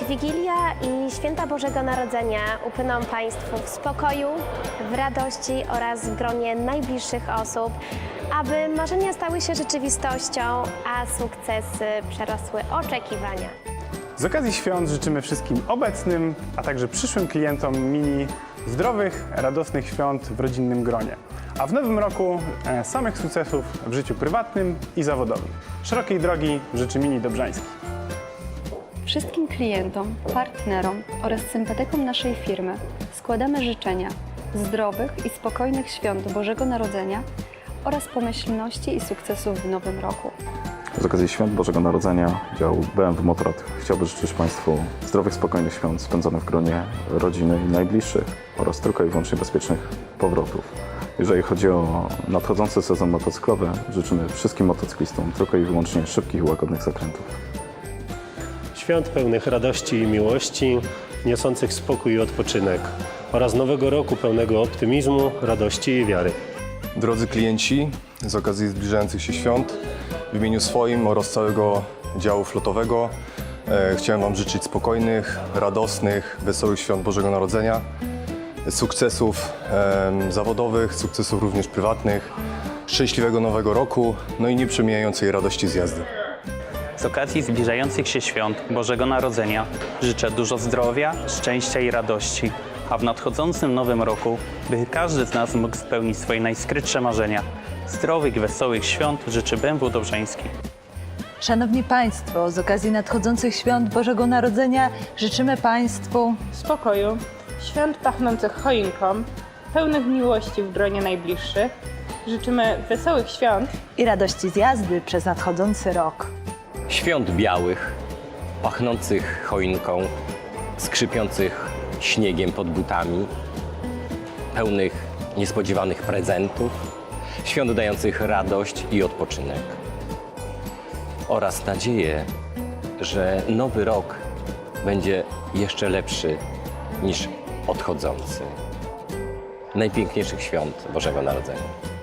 Niech Wigilia i Święta Bożego Narodzenia upłyną Państwu w spokoju, w radości oraz w gronie najbliższych osób, aby marzenia stały się rzeczywistością, a sukcesy przerosły oczekiwania. Z okazji świąt życzymy wszystkim obecnym, a także przyszłym klientom Mini zdrowych, radosnych świąt w rodzinnym gronie. A w nowym roku e, samych sukcesów w życiu prywatnym i zawodowym. Szerokiej drogi życzy Mini Dobrzański. Wszystkim klientom, partnerom oraz sympatykom naszej firmy składamy życzenia zdrowych i spokojnych świąt Bożego Narodzenia oraz pomyślności i sukcesów w nowym roku. Z okazji Świąt Bożego Narodzenia dział BMW Motorrad chciałby życzyć Państwu zdrowych, spokojnych świąt spędzonych w gronie rodziny i najbliższych oraz tylko i wyłącznie bezpiecznych powrotów. Jeżeli chodzi o nadchodzący sezon motocyklowy, życzymy wszystkim motocyklistom tylko i wyłącznie szybkich i łagodnych zakrętów. Świąt pełnych radości i miłości, niosących spokój i odpoczynek oraz nowego roku pełnego optymizmu, radości i wiary. Drodzy klienci, z okazji zbliżających się świąt, w imieniu swoim oraz całego działu flotowego e, chciałem Wam życzyć spokojnych, radosnych, wesołych świąt Bożego Narodzenia, sukcesów em, zawodowych, sukcesów również prywatnych, szczęśliwego nowego roku, no i nieprzemijającej radości z jazdy. Z okazji zbliżających się świąt Bożego Narodzenia życzę dużo zdrowia, szczęścia i radości, a w nadchodzącym nowym roku, by każdy z nas mógł spełnić swoje najskrytsze marzenia. Zdrowych, wesołych świąt życzy BMW Dobrzański. Szanowni Państwo, z okazji nadchodzących świąt Bożego Narodzenia życzymy Państwu spokoju, świąt pachnących choinką, pełnych miłości w gronie najbliższych. Życzymy wesołych świąt i radości z jazdy przez nadchodzący rok. Świąt białych, pachnących choinką, skrzypiących śniegiem pod butami, pełnych niespodziewanych prezentów, świąt dających radość i odpoczynek. Oraz nadzieję, że nowy rok będzie jeszcze lepszy niż odchodzący. Najpiękniejszych świąt Bożego Narodzenia.